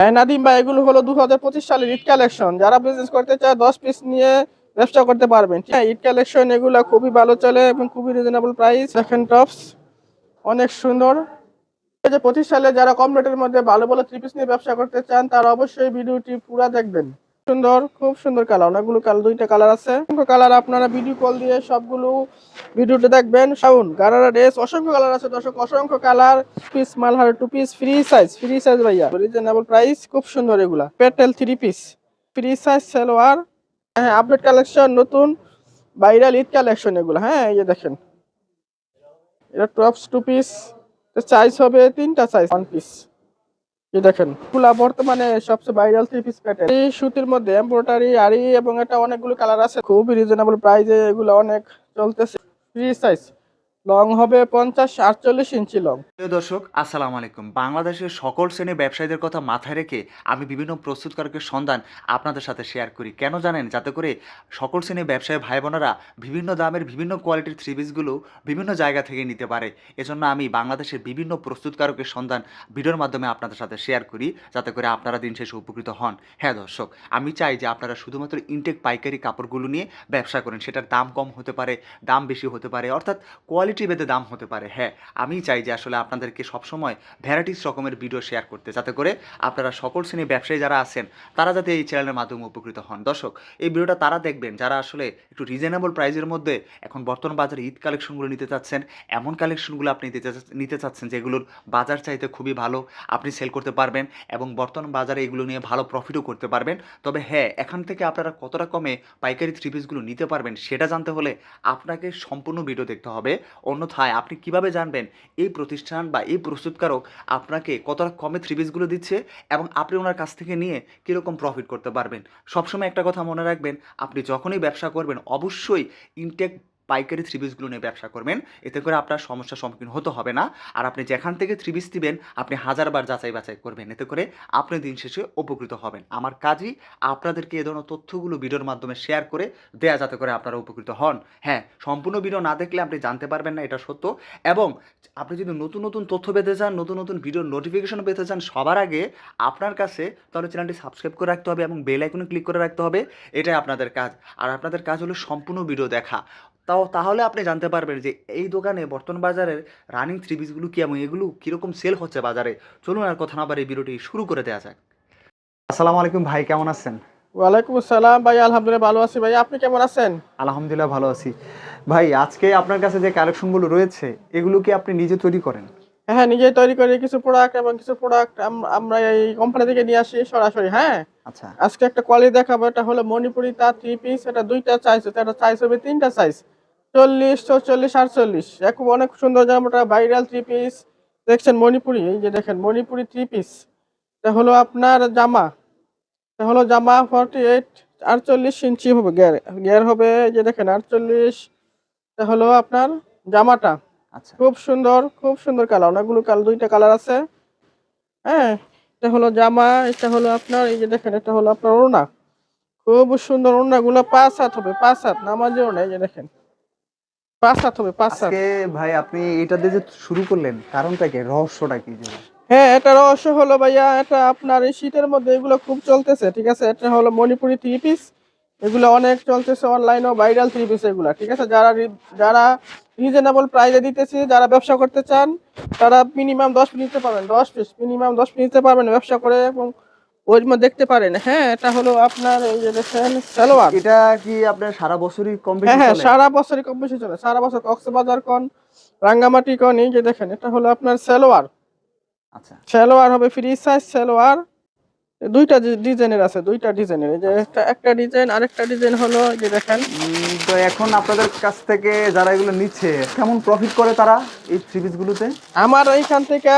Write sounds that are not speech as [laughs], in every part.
নাদিম ভাই, এগুলো হলো দু হাজার পঁচিশ সালের ইট কালেকশন। যারা বিজনেস করতে চায়, দশ পিস নিয়ে ব্যবসা করতে পারবেন হ্যাঁ ইট কালেকশন এগুলো খুবই ভালো চলে এবং খুবই রিজনেবল প্রাইস সেকেন্ড টপস অনেক সুন্দর। পঁচিশ সালে যারা কম রেটের মধ্যে ভালো ভালো থ্রি পিস নিয়ে ব্যবসা করতে চান, তারা অবশ্যই ভিডিওটি পুরা দেখবেন। সুন্দর খুব সুন্দর কালার অনেকগুলো কালার দুইটা কালার আছে। অসংখ্য কালার আপনারা ভিডিও কল দিয়ে সবগুলো ভিডিওতে দেখবেন। সাউন্ড, গারারা ড্রেস অসংখ্য কালার আছে দর্শক, অসংখ্য colour piece Malhar two piece free size free size ভাইয়া। রিজনেবল প্রাইস খুব সুন্দর এগুলা। Petal three piece free size salwar. হ্যাঁ আপডেট কালেকশন নতুন ভাইরাল ঈদ কালেকশন এগুলো। হ্যাঁ এই যে দেখেন। এটা টপস টু পিস সাইজ হবে তিনটা সাইজ ওয়ান পিস এই দেখেন এগুলা বর্তমানে সবচেয়ে ভাইরাল থ্রি পিস প্যাটার্ন এই সুতির মধ্যে এমব্রয়ডারি আরি এবং এটা অনেকগুলো কালার আছে। খুব রিজনেবল প্রাইসে এগুলো অনেক চলতেছে। ফ্রি সাইজ লং হবে পঞ্চাশ আটচল্লিশ ইঞ্চি লং। প্রিয় দর্শক, আসসালামু আলাইকুম। বাংলাদেশের সকল শ্রেণির ব্যবসায়ীদের কথা মাথায় রেখে আমি বিভিন্ন প্রস্তুতকারকের সন্ধান আপনাদের সাথে শেয়ার করি। কেন জানেন? যাতে করে সকল শ্রেণির ব্যবসায়ী ভাই বোনেরা বিভিন্ন দামের বিভিন্ন কোয়ালিটির থ্রি পিসগুলো বিভিন্ন জায়গা থেকে নিতে পারে। এজন্য আমি বাংলাদেশের বিভিন্ন প্রস্তুতকারকের সন্ধান ভিডিওর মাধ্যমে আপনাদের সাথে শেয়ার করি, যাতে করে আপনারা দিন শেষে উপকৃত হন। হ্যাঁ দর্শক, আমি চাই যে আপনারা শুধুমাত্র ইনটেক পাইকারি কাপড়গুলো নিয়ে ব্যবসা করেন। সেটার দাম কম হতে পারে, দাম বেশি হতে পারে। অর্থাৎ কোয়ালিটি ভেদে দাম হতে পারে। হ্যাঁ আমি চাই যে আসলে আপনাদেরকে সবসময় ভ্যারাইটিস রকমের ভিডিও শেয়ার করতে, যাতে করে আপনারা সকল শ্রেণির ব্যবসায়ী যারা আছেন, তারা যাতে এই চ্যানেলের মাধ্যমে উপকৃত হন। দর্শক, এই ভিডিওটা তারা দেখবেন, যারা আসলে একটু রিজনেবল প্রাইজের মধ্যে এখন বর্তমান বাজারে ঈদ কালেকশনগুলো নিতে চাচ্ছেন, এমন কালেকশনগুলো আপনি নিতে চাচ্ছেন যেগুলোর বাজার চাইতে খুবই ভালো আপনি সেল করতে পারবেন এবং বর্তমান বাজারে এগুলো নিয়ে ভালো প্রফিটও করতে পারবেন। তবে হ্যাঁ এখান থেকে আপনারা কতটা কমে পাইকারি থ্রি পিসগুলো নিতে পারবেন, সেটা জানতে হলে আপনাকে সম্পূর্ণ ভিডিও দেখতে হবে। অন্যথায় আপনি কীভাবে জানবেন এই প্রতিষ্ঠান বা এই প্রস্তুতকারক আপনাকে কতটা কমে থ্রি পিসগুলো দিচ্ছে এবং আপনি ওনার কাছ থেকে নিয়ে কীরকম প্রফিট করতে পারবেন? সবসময় একটা কথা মনে রাখবেন, আপনি যখনই ব্যবসা করবেন, অবশ্যই ইনটেক পাইকারি থ্রি পিসগুলো নিয়ে ব্যবসা করবেন। এতে করে আপনার সমস্যার সম্মুখীন হতে হবে না। আর আপনি যেখান থেকে থ্রি পিস দিবেন, আপনি হাজারবার যাচাই বাছাই করবেন। এতে করে আপনি দিন শেষে উপকৃত হবেন। আমার কাজই আপনাদেরকে এ ধরনের তথ্যগুলো ভিডিওর মাধ্যমে শেয়ার করে দেয়া যাতে করে আপনারা উপকৃত হন। হ্যাঁ সম্পূর্ণ ভিডিও না দেখলে আপনি জানতে পারবেন না, এটা সত্য। এবং আপনি যদি নতুন নতুন তথ্য পেতে চান, নতুন নতুন ভিডিওর নোটিফিকেশন পেতে চান সবার আগে, আপনার কাছে তাহলে চ্যানেলটি সাবস্ক্রাইব করে রাখতে হবে এবং বেল আইকনে ক্লিক করে রাখতে হবে। এটাই আপনাদের কাজ। আর আপনাদের কাজ হলো সম্পূর্ণ ভিডিও দেখা। তাও তাহলে আপনি জানতে পারবেন যে এই দোকানে বর্তমান বাজারের রানিং থ্রি পিসগুলো কী এবং এগুলো কীরকম সেল হচ্ছে বাজারে। চলুন আর কথা না পারে ভিডিওটি শুরু করে দেওয়া যাক। আসসালামু আলাইকুম ভাই কেমন আছেন? ওয়ালাইকুম আসসালাম ভাই আলহামদুলিল্লাহ ভালো আছি ভাই। আপনি কেমন আছেন? আলহামদুলিল্লাহ ভালো আছি। ভাই আজকে আপনার কাছে যে কালেকশনগুলো রয়েছে এগুলো কি আপনি নিজে তৈরি করেন? হ্যাঁ নিজেই তৈরি করি কিছু প্রোডাক্ট এবং কিছু প্রোডাক্ট আমরা এই কোম্পানি থেকে নিয়ে আসি সরাসরি হ্যাঁ? আচ্ছা। আজকে একটা কোয়ালিটি দেখাবো এটা হলো মণিপুরি তার থ্রি পিস এটা দুইটা সাইজ এটা সাইজ হবে তিনটা সাইজ চল্লিশ চৌচল্লিশ আটচল্লিশ। এক অনেক সুন্দর জামাটা ভাইরাল থ্রি পিস দেখছেন মণিপুরি এই যে দেখেন মণিপুরি থ্রি পিস এটা হলো আপনার জামা। এটা হলো জামা ফর্টি এইট আটচল্লিশ ইঞ্চি হবে গিয়ার গিয়ার হবে এই যে দেখেন আটচল্লিশ। এটা হলো আপনার জামাটা। আচ্ছা। খুব সুন্দর খুব সুন্দর কালার। অনেকগুলো কালার দুইটা কালার আছে। হ্যাঁ এটা হলো জামা এটা হলো আপনার এই যে দেখেন এটা হলো আপনার ওড়না। খুব সুন্দর ওড়না গুলো পাঁচ হাত হবে পাঁচ হাত নামাজে ওড়না এই যে দেখেন। পাঁচ হাত হবে পাঁচ হাত। ভাই আপনি এটা দিয়ে যে শুরু করলেন কারণটা কি? রহস্যটা কি হ্যাঁ এটা রহস্য হলো ভাইয়া এটা আপনার এই শীতের মধ্যে এগুলো খুব চলতেছে ঠিক আছে? এটা হলো মণিপুরি থ্রি পিস। এগুলো অনেক চলতেছে অনলাইনেও ভাইরাল থ্রি পিস এগুলা ঠিক আছে? যারা যারা রিজনেবল প্রাইসে দিতেছি যারা ব্যবসা করতে চান তারা মিনিমাম দশ পিস নিতে পারবেন দশ পিস মিনিমাম দশ পিস নিতে পারবেন ব্যবসা করে এবং ওই মধ্যে দেখতে পারেন। হ্যাঁ এটা হলো আপনার এই যে দেখেন সালোয়ার। এটা কি আপনার সারা বছরই কম হ্যাঁ হ্যাঁ সারা বছরই কম বেশি চলে। সারা বছর কক্সবাজার কোন রাঙ্গামাটি কোন এই যে দেখেন এটা হলো আপনার সালোয়ার। আচ্ছা। সালোয়ার হবে ফ্রি সাইজ সালোয়ার। দুইটা ডিজাইনের আছে দুইটা ডিজাইনের। এই যে একটা একটা ডিজাইন আরেকটা ডিজাইন হলো যে দেখেন। তো এখন আপনাদের কাছ থেকে যারা এগুলো নিচ্ছে কেমন প্রফিট করে তারা এই থ্রি পিসগুলোতে আমার এইখান থেকে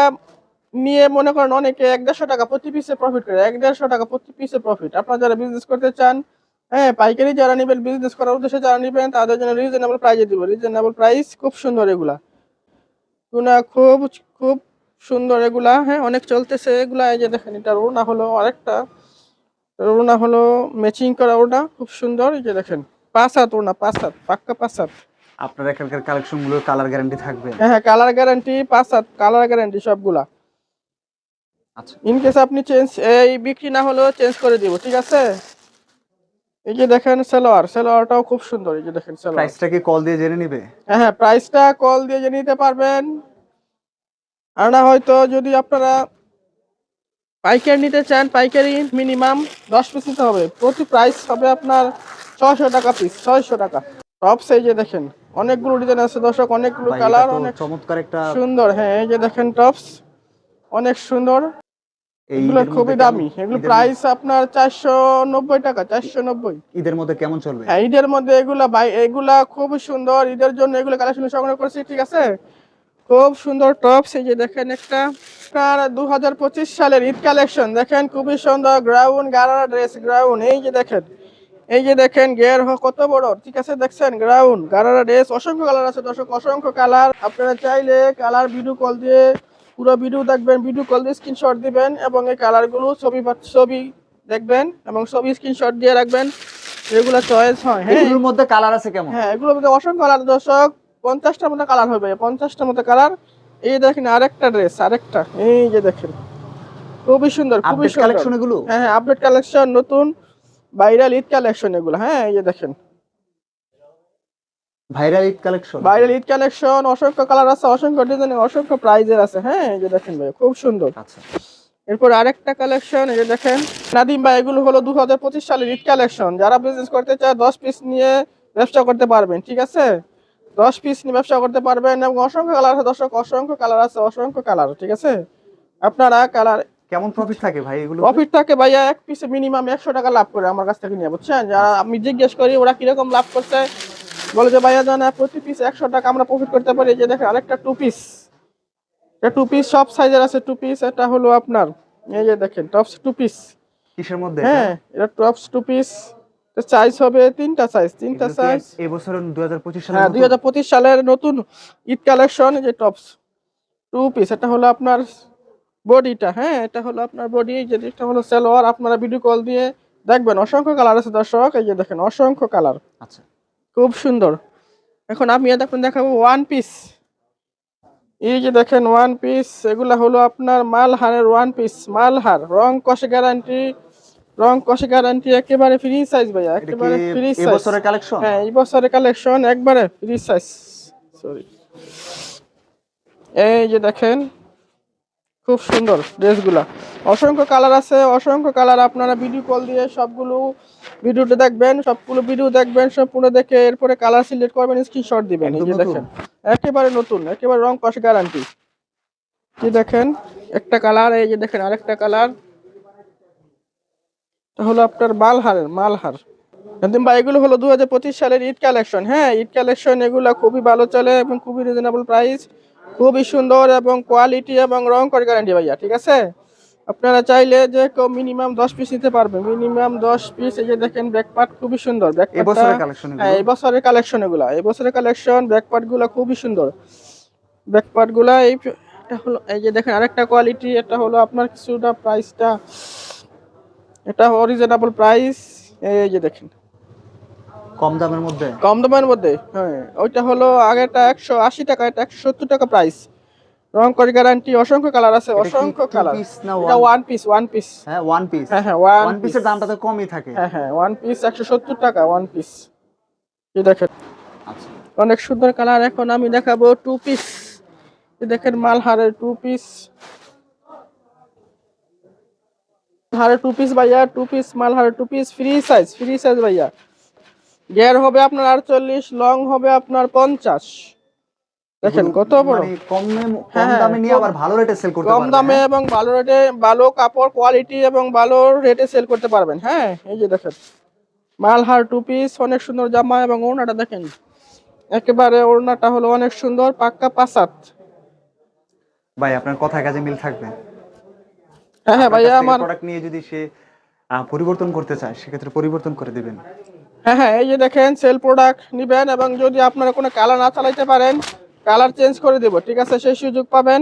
নিয়ে মনে করেন অনেকে এক দেড়শো টাকা প্রতি পিসে প্রফিট করে এক দেড়শো টাকা প্রতি পিসে প্রফিট আপনারা যারা বিজনেস করতে চান হ্যাঁ পাইকারি যারা নেবেন বিজনেস করার উদ্দেশ্যে যারা নেবেন তাদের জন্য রিজনেবল প্রাইজে দিব। রিজনেবল প্রাইস খুব সুন্দর এগুলা। খুব খুব সুন্দর এগুলা হ্যাঁ অনেক চলতেছে এগুলা এই যে দেখেন এটা রোনা হলো আরেকটা। রোনা হলো ম্যাচিং করা ওটা খুব সুন্দর এই যে দেখেন পাঁচ হাত ওনা পাঁচ হাত পাক্কা পাঁচ হাত আপনার এখানকার কালেকশনগুলোর কালার গ্যারান্টি থাকবে? হ্যাঁ হ্যাঁ কালার গ্যারান্টি পাঁচ হাত কালার গ্যারান্টি সবগুলা। আচ্ছা। ইন কেস আপনি চেঞ্জ এই বিক্রি না হলেও চেঞ্জ করে দিব ঠিক আছে? এই যে দেখেন সেলোয়ার সেলোয়ারটাও খুব সুন্দর এই যে দেখেন সেলোয়ার। প্রাইসটা কি কল দিয়ে জেনে নিবে? হ্যাঁ হ্যাঁ প্রাইসটা কল দিয়ে জেনে নিতে পারবেন। আর না হয়তো যদি আপনারা পাইকারি নিতে চান পাইকারি মিনিমাম দশ পিস নিতে হবে। প্রতি প্রাইস হবে আপনার ছয়শো টাকা পিস ছয়শো টাকা। টপস এই যে দেখেন অনেকগুলো ডিজাইন আছে দর্শক অনেকগুলো কালার অনেক চমৎকার একটা সুন্দর। হ্যাঁ এই যে দেখেন টপস অনেক সুন্দর। এগুলো খুবই দামি। এগুলো প্রাইস আপনার চারশো নব্বই টাকা চারশো নব্বই। ঈদের মধ্যে কেমন চলবে? হ্যাঁ ঈদের মধ্যে এগুলা এগুলা খুবই সুন্দর। ঈদের জন্য এগুলো কালেকশন সংগ্রহ করেছি ঠিক আছে? খুব সুন্দর টপস এই যে দেখেন একটা আপনার দু হাজার পঁচিশ সালের ঈদ কালেকশন। দেখেন খুবই সুন্দর গ্রাউন্ড গারারা ড্রেস গ্রাউন্ড এই যে দেখেন এই যে দেখেন গের কত বড় ঠিক আছে দেখছেন? গারারা ড্রেস অসংখ্য কালার আছে দর্শক অসংখ্য কালার। আপনারা চাইলে কালার ভিডিও কল দিয়ে পুরো ভিডিও দেখবেন ভিডিও কল দিয়ে স্ক্রিনশট দিবেন এবং এই কালারগুলো ছবি ছবি দেখবেন এবং ছবি স্ক্রিনশট দিয়ে রাখবেন। এগুলো চয়েস হয় হ্যাঁ। এগুলোর মধ্যে কালার আছে কেমন? হ্যাঁ এগুলোর মধ্যে অসংখ্য কালার দর্শক। পঞ্চাশটার মতো কালার হবে পঞ্চাশটার মতো কালার। এই দেখেন আরেকটা ড্রেস আরেকটা। এই যে দেখেন খুবই সুন্দর খুবই কালেকশন এগুলো? হ্যাঁ হ্যাঁ আপডেট কালেকশন নতুন ভাইরাল ঈদ কালেকশন এগুলো। হ্যাঁ এই যে দেখেন। Viral Eid collection viral Eid collection অসংখ্য কালার আছে অসংখ্য ডিজাইন অসংখ্য প্রাইজের আছে। হ্যাঁ এই যে দেখেন ভাই খুব সুন্দর। আচ্ছা। এরপর আরেকটা কালেকশন এই যে দেখেন। নাদিম ভাই এগুলো হলো দু হাজার পঁচিশ সালের ঈদ কালেকশন যারা বিজনেস করতে চায় দশ পিস নিয়ে ব্যবসা করতে পারবেন ঠিক আছে? দশ পিস নিয়ে ব্যবসা করতে পারবেন এবং অসংখ্য কালার আছে। দর্শক অসংখ্য কালার আছে অসংখ্য কালার ঠিক আছে? আপনারা কালার কেমন প্রফিট থাকে ভাই এগুলো? প্রফিট থাকে ভাইয়া এক পিসে মিনিমাম একশো টাকা লাভ করে আমার কাছ থেকে নিয়ে বুঝছেন? যারা আমি জিজ্ঞেস করি ওরা কীরকম লাভ করছে? বলে যে ভাইয়া জানা প্রতি পিস একশো টাকা আমরা প্রফিট করতে পারি। এই যে দেখেন আরেকটা টু পিস এটা টু পিস সব সাইজের আছে টু পিস এটা হলো আপনার এই যে দেখেন টপস টু পিস কিসের মধ্যে হ্যাঁ এটা টপস টু পিস সাইজ হবে তিনটা সাইজ তিনটা সাইজ এই বছর দুই হাজার পঁচিশ সালে হ্যাঁ দুই হাজার পঁচিশ সালের নতুন ঈদ কালেকশন যে টপস টু পিস এটা হলো আপনার বডিটা হ্যাঁ এটা হলো আপনার বডি যে এটা হলো সালোয়ার আপনারা ভিডিও কল দিয়ে দেখবেন। অসংখ্য কালার আছে দর্শক এই যে দেখেন অসংখ্য কালার আচ্ছা। খুব সুন্দর। এখন আমি এখন দেখাবো ওয়ান পিস এই যে দেখেন ওয়ান পিস এগুলা হলো আপনার মালহারের ওয়ান পিস মালহার রং কষে গ্যারান্টি রং কষে গ্যারান্টি একেবারে ফ্রি সাইজ ভাইয়া একেবারে ফ্রি এই বছরের কালেকশন হ্যাঁ এই বছরের কালেকশন একবারে ফ্রি সাইজ সরি এই যে দেখেন খুব সুন্দর ড্রেসগুলা। অসংখ্য কালার আছে অসংখ্য কালার আপনারা ভিডিও কল দিয়ে সবগুলো ভিডিওটা দেখবেন সবগুলো ভিডিও দেখবেন সম্পূর্ণ দেখে এরপরে কালার সিলেক্ট করবেন স্ক্রিনশট দিবেন। এই যে দেখেন একেবারে নতুন একেবারে রং কষ গ্যারান্টি কি দেখেন একটা কালার এই যে দেখেন আরেকটা কালার এটা হলো আপনার মালহারের মালহার। ভাই এগুলো হলো দু হাজার পঁচিশ সালের ঈদ কালেকশন। হ্যাঁ ঈদ কালেকশন এগুলো খুবই ভালো চলে এবং খুবই রিজনেবল প্রাইস খুবই সুন্দর এবং কোয়ালিটি এবং রং করে গ্যারান্টি ভাইয়া ঠিক আছে? আপনারা চাইলে যে কেউ মিনিমাম দশ পিস নিতে পারবে। মিনিমাম দশ পিস এই যে দেখেন ব্যাকপার্ট খুবই সুন্দর। হ্যাঁ এই বছরের কালেকশন এগুলা। এই বছরের কালেকশন ব্যাকপার্টগুলা খুবই সুন্দর। ব্যাকপার্টগুলা এই হলো এই যে দেখেন আরেকটা কোয়ালিটি এটা হলো আপনার কিছুটা প্রাইসটা এটা অরিজিনেবল প্রাইস এই যে দেখেন। কম দামের মধ্যে? কম দামের মধ্যে হ্যাঁ। ওইটা হলো আগেটা একশো আশি টাকা এটা একশো সত্তর টাকা প্রাইস রং করে গ্যারান্টি অসংখ্য কালার আছে অসংখ্য কালার এটা ওয়ান পিস ওয়ান পিস হ্যাঁ ওয়ান পিস হ্যাঁ হ্যাঁ ওয়ান ওয়ান পিসের দামটা তো কমই থাকে। হ্যাঁ হ্যাঁ ওয়ান পিস একশো সত্তর টাকা ওয়ান পিস এই দেখেন। আচ্ছা। অনেক সুন্দর কালার এখন আমি দেখাবো টু পিস দেখেন মালহারের টু পিস হারের টু পিস ভাইয়া two piece মালহারের two piece free size free size ভাইয়া। গিয়ার হবে আপনার আটচল্লিশ লং হবে আপনার পঞ্চাশ। দেখেন কত বড়। মানে কম দামে- কম হ্যাঁ, দামে নিয়ে আবার ভালো রেটে সেল করতে কম দামে হ্যাঁ? এবং ভালো রেটে ভালো কাপড় কোয়ালিটি এবং ভালো রেটে সেল করতে পারবেন হ্যাঁ? এই যে দেখেন। মালহার টু পিস অনেক সুন্দর জামা এবং ওড়নাটা দেখেন। একেবারে ওড়নাটা হলো অনেক সুন্দর পাক্কা পাসাত। ভাই আপনার কথায় কাজে মিল থাকবে। হ্যাঁ হ্যাঁ ভাইয়া আমার প্রোডাক্ট নিয়ে যদি সে পরিবর্তন করতে চায় সেক্ষেত্রে পরিবর্তন করে দিবেন। হ্যাঁ হ্যাঁ এই যে দেখেন সেল প্রোডাক্ট নিবেন এবং যদি আপনারা কোনো কালার না চালাইতে পারেন কালার চেঞ্জ করে দেবো ঠিক আছে? সেই সুযোগ পাবেন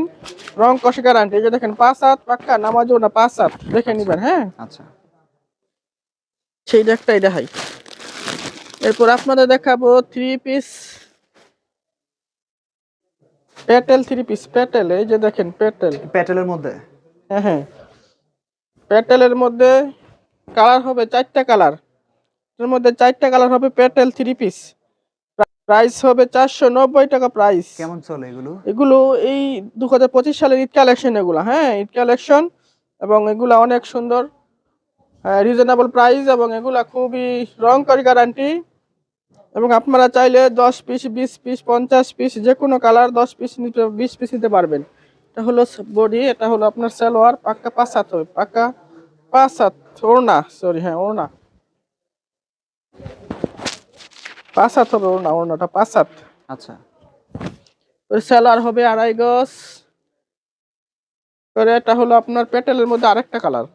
রং কষে গ্যারান্টি এই যে দেখেন পাঁচ হাত পাক্কা নামাজও না পাঁচ হাত দেখে নিবেন হ্যাঁ? আচ্ছা। সেই একটাই দেখাই। এরপর আপনাদের দেখাবো three piece petal three piece petal এই যে দেখেন পেটেল প্যাটেলের মধ্যে? হ্যাঁ হ্যাঁ। প্যাটেলের মধ্যে কালার হবে চারটা কালার। এর মধ্যে চারটা কালার হবে প্যাটেল থ্রি পিস প্রাইস হবে চারশো নব্বই টাকা প্রাইস। কেমন চলে এগুলো? এগুলো এই দু হাজার পঁচিশ সালের ঈদ কালেকশন এগুলো হ্যাঁ ঈদ কালেকশন। এবং এগুলা অনেক সুন্দর রিজনেবল প্রাইস এবং এগুলা খুবই রং করি গ্যারান্টি এবং আপনারা চাইলে দশ পিস বিশ পিস পঞ্চাশ পিস যে কোনো কালার দশ পিস নিতে বিশ পিস নিতে পারবেন। এটা হলো বডি এটা হলো আপনার সালোয়ার পাক্কা পাঁচ হাত হবে পাক্কা পাঁচ হাত ওড়না সরি হ্যাঁ ওড়না। পাঁচ হাত হবে ওড়না ওড়নাটা পাঁচ হাত আচ্ছা। ওই সেলার হবে আড়াই গজ। করে এটা হলো আপনার পেটেলের মধ্যে আরেকটা কালার।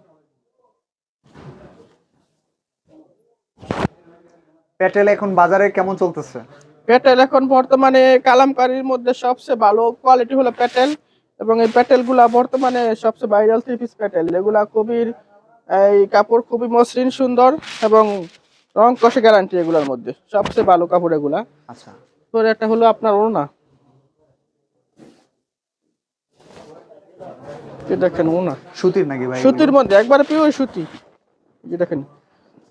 প্যাটেল এখন বাজারে কেমন চলতেছে? পেটেল এখন বর্তমানে কালামকারির মধ্যে সবচেয়ে ভালো কোয়ালিটি হলো পেটেল। এবং এই পেটেলগুলা বর্তমানে সবচেয়ে ভাইরাল থ্রি পিস পেটেল। এগুলা খুবই এই কাপড় খুবই মসৃণ সুন্দর এবং রং কষে গ্যারান্টি এগুলার মধ্যে। সবচেয়ে ভালো কাপড় এগুলা। আচ্ছা। পরে একটা হলো আপনার ওড়না। এই দেখেন ওড়না। সুতির নাকি ভাই সুতির মধ্যে একবারে পিওর সুতি। যে দেখেন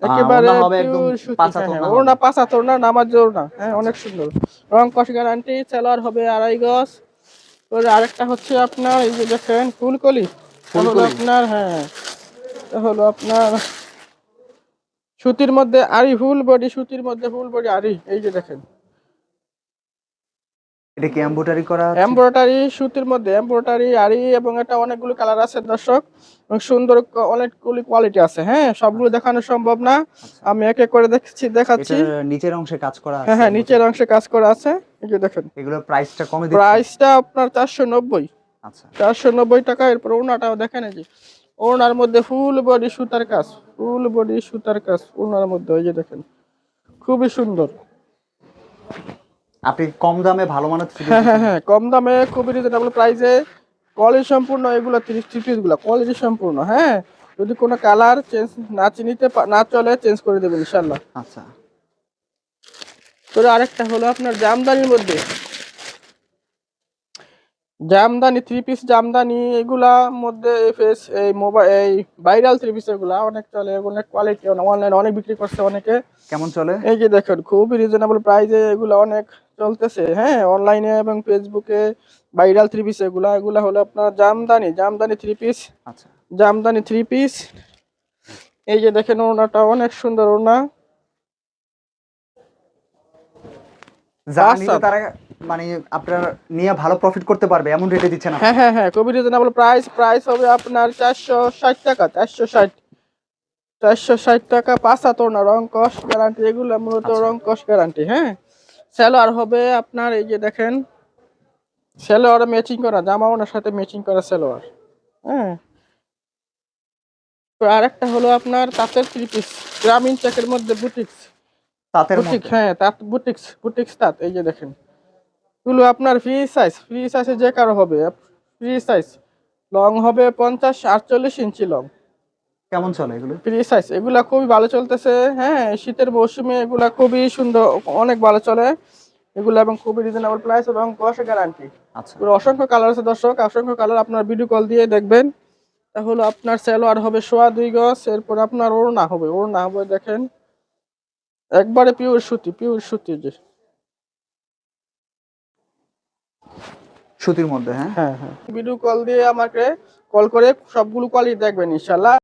একেবারে ওড়না পাঁচ হ্যাঁ, হ্যাঁ, ওড়না। পাঁচ হাত নামাজ ওড়না। হ্যাঁ অনেক সুন্দর। রং কষ গ্যারান্টি সেলার হবে আড়াই গজ। আরেকটা হচ্ছে আপনার এই যে দেখেন ফুলকলি। ফুলকলি। আপনার হ্যাঁ এটা হলো আপনার সুতির মধ্যে আরি ফুল বডি সুতির মধ্যে ফুল বডি আরি এই যে দেখেন। এটা কি এমব্রয়ডারি করা আছে? এমব্রয়ডারি সুতির মধ্যে এমব্রয়ডারি আরি এবং এটা অনেকগুলো কালার আছে দর্শক। সুন্দর অনেকগুলি কোয়ালিটি আছে হ্যাঁ? সবগুলো দেখানো সম্ভব না। আমি এক এক করে দেখছি দেখাচ্ছি। এটার নিচের অংশে কাজ করা আছে হ্যাঁ হ্যাঁ নিচের অংশে কাজ করা আছে। এই যে দেখেন। এগুলোর প্রাইসটা কমে দিচ্ছে? প্রাইসটা আপনার চারশো নব্বই। আচ্ছা। চারশো নব্বই টাকা এরপর ওনাটাও দেখেন এই যে। ওনার মধ্যে ফুল বডি সুতার কাজ ফুল বডি সুতার কাজ ওনার মধ্যে ওই যে দেখেন খুবই সুন্দর। আপনি কম দামে ভালো মানের [laughs] হ্যাঁ হ্যাঁ হ্যাঁ কম দামে খুবই রিজনেবল প্রাইসে কোয়ালিটি সম্পূর্ণ এগুলো তিরিশ ত্রিশগুলো কোয়ালিটি সম্পূর্ণ হ্যাঁ? যদি কোনো কালার চেঞ্জ না চিনিতে না চলে চেঞ্জ করে দেবেন ইনশাল্লাহ আচ্ছা। তো আরেকটা হলো আপনার জামদানির মধ্যে। জামদানি থ্রি পিস জামদানি এগুলা মধ্যে ফেস এই মোবাইল এই ভাইরাল থ্রি পিস এগুলা অনেক চলে অনেক কোয়ালিটি অনলাইন অনেক বিক্রি করছে অনেকে। কেমন চলে? এই যে দেখেন খুবই রিজনেবল প্রাইসে এগুলো অনেক চলতেছে। হ্যাঁ অনলাইনে এবং ফেসবুকে ভাইরাল থ্রি পিস এগুলা এগুলা হলো আপনার জামদানি জামদানি থ্রি পিস আচ্ছা। জামদানি থ্রি পিস এই যে দেখেন ওড়নাটা অনেক সুন্দর ওড়না। মানে আপনার নিয়ে ভালো প্রফিট করতে পারবে এমন রেটে দিচ্ছেন আপনি। হ্যাঁ হ্যাঁ হ্যাঁ খুবই রিজনেবল প্রাইস প্রাইস হবে আপনার চারশো ষাট টাকা চারশো ষাট। চারশো ষাট টাকা পাঁচ হাত ওড়না রং কস গ্যারান্টি এগুলো মূলত আচ্ছা। রং কস গ্যারান্টি হ্যাঁ? স্যালোয়ার হবে আপনার এই যে দেখেন স্যালোয়ার ম্যাচিং করা জামা ওনার সাথে ম্যাচিং করা স্যালোয়ার হ্যাঁ? তো আরেকটা হলো আপনার তাঁতের থ্রি পিস গ্রামীণ চেকের মধ্যে বুটিক্স তাঁতের বুটিক হ্যাঁ তাঁত বুটিক্স বুটিক্স তাঁত এই যে দেখেন। এগুলো আপনার ফ্রি সাইজ ফ্রি সাইজে যে কারও হবে ফ্রি সাইজ লং হবে পঞ্চাশ আটচল্লিশ ইঞ্চি লং কেমন চলে এগুলো? ফ্রি সাইজ এগুলো খুবই ভালো চলতেছে হ্যাঁ শীতের মৌসুমে এগুলো খুবই সুন্দর অনেক ভালো চলে। এগুলো এবং খুবই রিজনেবল প্রাইস এবং কষ গ্যারান্টি আচ্ছা। অসংখ্য কালার আছে দর্শক অসংখ্য কালার আপনার ভিডিও কল দিয়ে দেখবেন। তাহলে আপনার সেলোয়ার হবে সোয়া দুই গজ এরপর আপনার ওড়না হবে ওড়না হবে দেখেন একবারে পিওর সুতি পিওর সুতি যে সুতির মধ্যে হ্যাঁ? হ্যাঁ হ্যাঁ। ভিডিও কল দিয়ে আমাকে কল করে সবগুলো কোয়ালিটি দেখবেন ইনশাল্লাহ